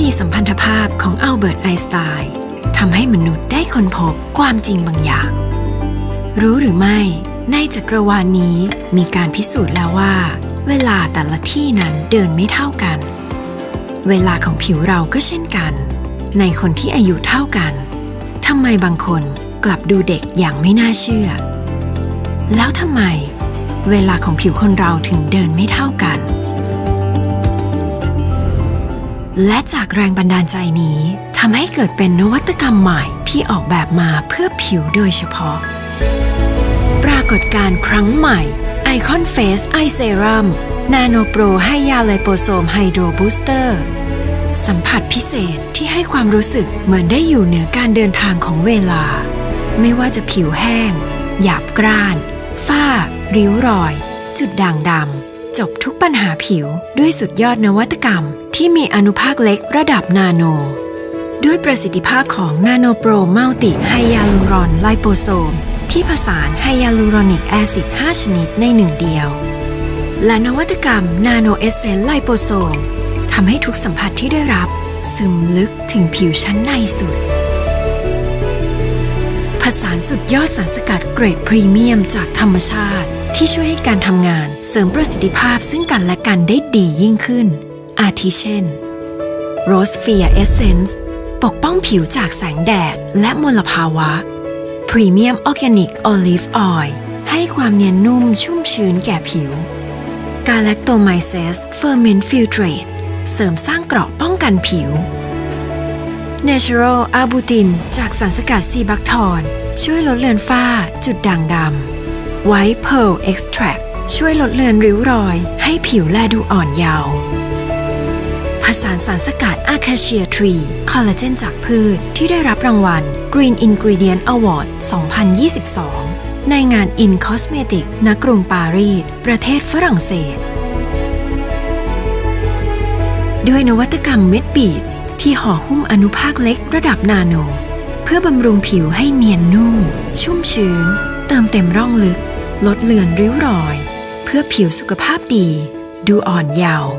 ดีสัมพันธภาพของอัลเบิร์ตไอน์สไตน์ทำให้มนุษย์ได้ค้นพบความจริงบางอย่าง รู้หรือไม่ ในจักรวาลนี้มีการพิสูจน์แล้วว่า เวลาแต่ละที่นั้นเดินไม่เท่ากัน เวลาของผิวเราก็เช่นกัน ในคนที่อายุเท่ากันทำไมบางคนกลับดูเด็กอย่างไม่น่าเชื่อ แล้วทำไม เวลาของผิวคนเราถึงเดินไม่เท่ากัน และจากแรงบันดาลใจนี้ทำให้เกิดเป็นนวัตกรรมใหม่ที่ออกแบบมาเพื่อผิวโดยเฉพาะ ปรากฏการณ์ครั้งใหม่ Icon Face Eye Serum Nano Pro ให้ยาไลโปโซมไฮโดรบูสเตอร์สัมผัสพิเศษที่ให้ความรู้สึกเหมือนได้อยู่เหนือการเดินทางของเวลา ไม่ว่าจะผิวแห้ง หยาบกร้าน ฝ้า ริ้วรอย จุดด่างดำ จบทุกปัญหาผิวด้วยสุดยอดนวัตกรรม ที่มีอนุภาคเล็กระดับนาโน ด้วยประสิทธิภาพของนาโนโปรมัลติไฮยาลูรอนไลโปโซม ที่ผสานไฮยาลูรอนิกแอซิด 5 ชนิดในหนึ่งเดียว และนวัตกรรมนาโนเอเซนไลโปโซมทำให้ทุกสัมผัสที่ได้รับ ซึมลึกถึงผิวชั้นในสุดผสานสุดยอดสารสกัดเกรดพรีเมียมจากธรรมชาติ ที่ช่วยให้การทำงานเสริมประสิทธิภาพซึ่งกันและกันได้ดียิ่งขึ้น อาทิเช่น Rose Fear Essence ปกป้องผิวจากแสงแดดและมลภาวะ Premium Organic Olive Oil ให้ความเนียนนุ่มชุ่มชื้นแก่ผิว Galactomyces Ferment Filtrate เสริมสร้างเกราะป้องกันผิว Natural Arbutin จากสารสกัดซีบักทอน ช่วยลดเลือนฝ้า จุดด่างดำ White Pearl Extract ช่วยลดเลือนริ้วรอย ให้ผิวแลดูอ่อนเยาว์ผสานสารสกัด Acacia Tree คอลลาเจนจากพืชที่ได้รับรางวัล Green Ingredient Award 2022 ในงาน In Cosmetic ณกรุงปารีส ประเทศฝรั่งเศส ด้วยนวัตกรรมเม็ดบีดที่ห่อหุ้มอนุภาคเล็กระดับนาโน เพื่อบำรุงผิวให้เนียนนุ่ม ชุ่มชื้น เติมเต็มร่องลึก ลดเลือนริ้วรอย เพื่อผิวสุขภาพดี ดูอ่อนเยาว์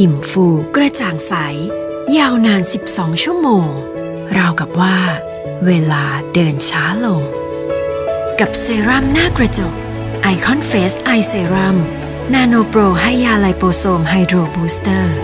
อิ่มฟูกระจ่างใส ยาวนาน 12 ชั่วโมง ราวกับว่า เวลาเดินช้าลง กับเซรั่มหน้ากระจก Icon Face Eye Serum Nano Pro ให้ยาไลโปโซมไฮโดรบูสเตอร์